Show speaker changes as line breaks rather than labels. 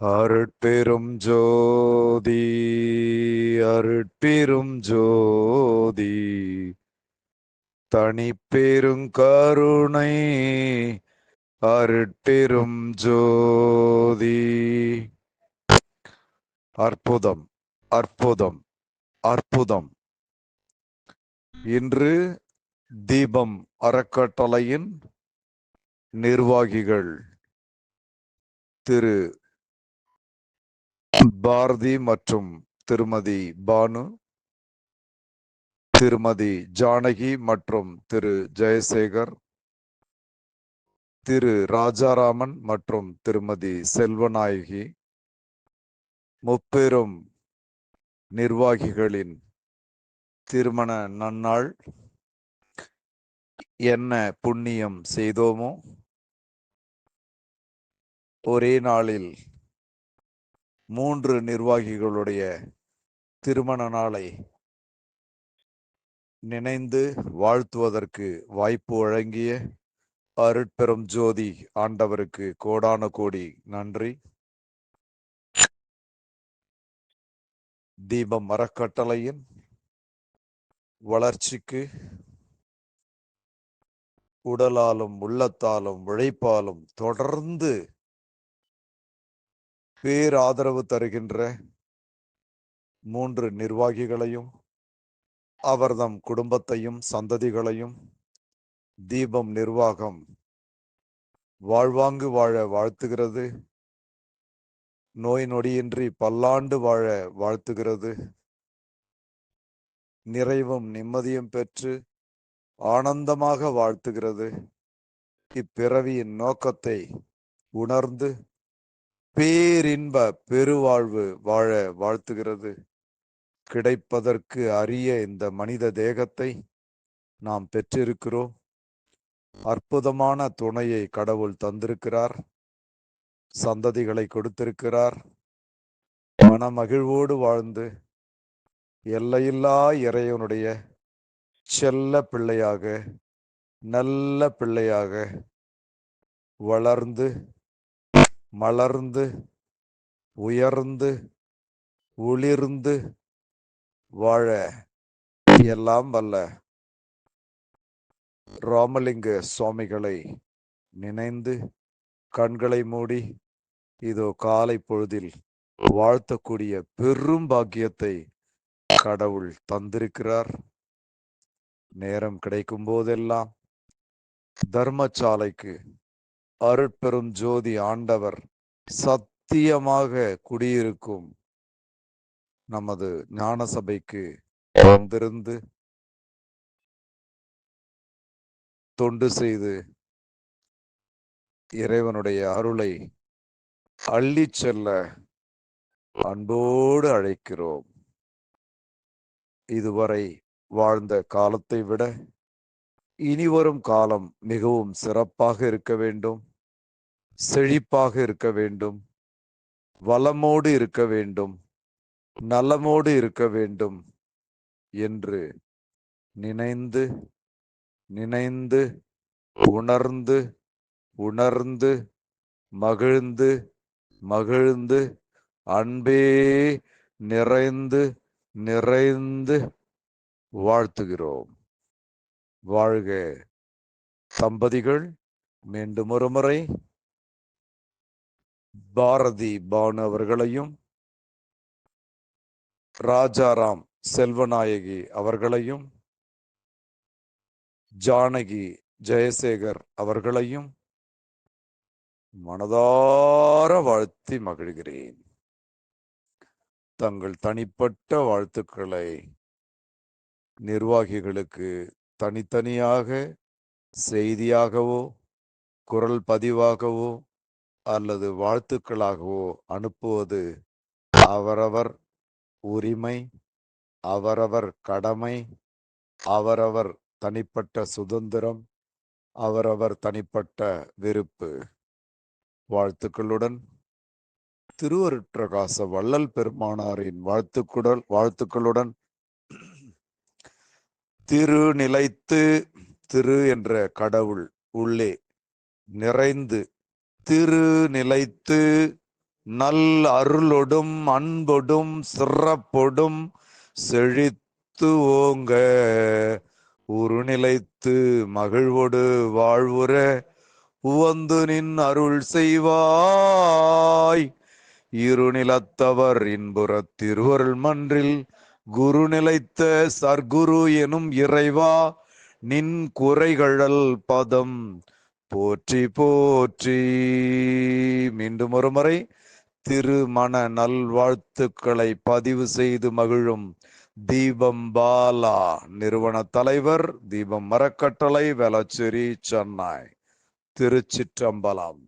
அருட்பெரும் ஜோதி அருட்பெரும் ஜோதி. தனிப்பெரும் கருணை அருட்பெரும் ஜோதி. அற்புதம் அற்புதம் அற்புதம். இன்று தீபம் அறக்கட்டளையின் நிர்வாகிகள் திரு பாரதி மற்றும் திருமதி பானு திருமதி ஜானகி மற்றும் திரு ஜெயசேகர் திரு ராஜாராமன் மற்றும் திருமதி செல்வநாயகி முப்பெரும் நிர்வாகிகளின் திருமண நன்னாள். என்ன புண்ணியம் செய்தோமோ ஒரே நாளில் மூன்று நிர்வாகிகளுடைய திருமண நாளை நினைந்து வாழ்த்துவதற்கு வாய்ப்பு வழங்கிய அருட்பெரும் ஜோதி ஆண்டவருக்கு கோடான கோடி நன்றி. தீபம் மரக்கட்டளையின் வளர்ச்சிக்கு உடலாலும் உள்ளத்தாலும் உழைப்பாலும் தொடர்ந்து பேராதரவு தருகின்ற மூன்று நிர்வாகிகளையும் அவர்தம் குடும்பத்தையும் சந்ததிகளையும் தீபம் நிர்வாகம் வாழ்வாங்கு வாழ வாழ்த்துகிறது. நோய் நொடியின்றி பல்லாண்டு வாழ வாழ்த்துகிறது. நிறைவும் நிம்மதியும் பெற்று ஆனந்தமாக வாழ்த்துகிறது. இப்பிறவியின் நோக்கத்தை உணர்ந்து பேரின்ப பெருவாழ்வு வாழ வாழ்த்துகிறது. கிடைப்பதற்கு அரிய இந்த மனித தேகத்தை நாம் பெற்றிருக்கிறோம். அற்புதமான துணையை கடவுள் தந்திருக்கிறார். சந்ததிகளை கொடுத்திருக்கிறார். மனமகிழ்வோடு வாழ்ந்து எல்லையில்லா இறைவனுடைய செல்ல பிள்ளையாக நல்ல பிள்ளையாக வளர்ந்து மலர்ந்து உயர்ந்து ஒளிர்ந்து வாழ எல்லாம் வல்ல. ராமலிங்க சுவாமிகளை நினைந்து கண்களை மூடி இதோ காலை பொழுதில் வாழ்த்தக்கூடிய பெரும் பாக்கியத்தை கடவுள் தந்திருக்கிறார். நேரம் கிடைக்கும் போதெல்லாம் தர்மசாலைக்கு அருட்பெரும் ஜோதி ஆண்டவர் சத்தியமாக குடியிருக்கும் நமது ஞான சபைக்கு வந்திருந்து தொண்டு செய்து இறைவனுடைய அருளை அள்ளிச் செல்ல அன்போடு அழைக்கிறோம். இதுவரை வாழ்ந்த காலத்தை விட இனி வரும் காலம் மிகவும் சிறப்பாக இருக்க வேண்டும். செழிப்பாக இருக்க வேண்டும். வளமோடு இருக்க வேண்டும். நலமோடு இருக்க வேண்டும் என்று நினைந்து நினைந்து உணர்ந்து உணர்ந்து மகிழ்ந்து மகிழ்ந்து அன்பே நிறைந்து நிறைந்து வாழ்த்துகிறோம். வாழ்க தம்பதிகள் மீண்டும் ஒரு முறை. பாரதி பவன் அவர்களையும் ராஜாராம் செல்வநாயகி அவர்களையும் ஜானகி ஜெயசேகர் அவர்களையும் மனதார வாழ்த்தி மகிழ்கிறேன். தங்கள் தனிப்பட்ட வாழ்த்துக்களை நிர்வாகிகளுக்கு தனித்தனியாக செய்தியாகவோ குரல் பதிவாகவோ அல்லது வாழ்த்துக்களாகவோ அனுப்புவது அவரவர் உரிமை அவரவர் கடமை அவரவர் தனிப்பட்ட சுதந்திரம் அவரவர் தனிப்பட்ட விருப்பு வாழ்த்துக்களுடன். திருவருட்பிரகாச வள்ளல் பெருமானாரின் வாழ்த்துக்குடல் வாழ்த்துக்களுடன். திரு நிலைத்து திரு என்ற கடவுள் உள்ளே நிறைந்து திரு நிலைத்து நல் அருளொடும் அன்பொடும் சிறப்பொடும் செழித்து ஓங்க உருநிலைத்து மகிழ்வொடு வாழ்வுற உவந்து நின் அருள் செய்வாய். இருநிலத்தவர் இன்புறத் திருவருள் மன்றில் குரு நிலைத்த சர்க்குரு எனும் இறைவா. நின் குறைகழல் பதம் போற்றி போற்றி. மீண்டும் ஒரு முறை திருமண நல்வாழ்த்துக்களை பதிவு செய்து மகிழும் தீபம் பாலா நிறுவன தலைவர் தீபம் மரக்கட்டளை வேளச்சேரி சென்னை திருச்சிற்றம்பலம்.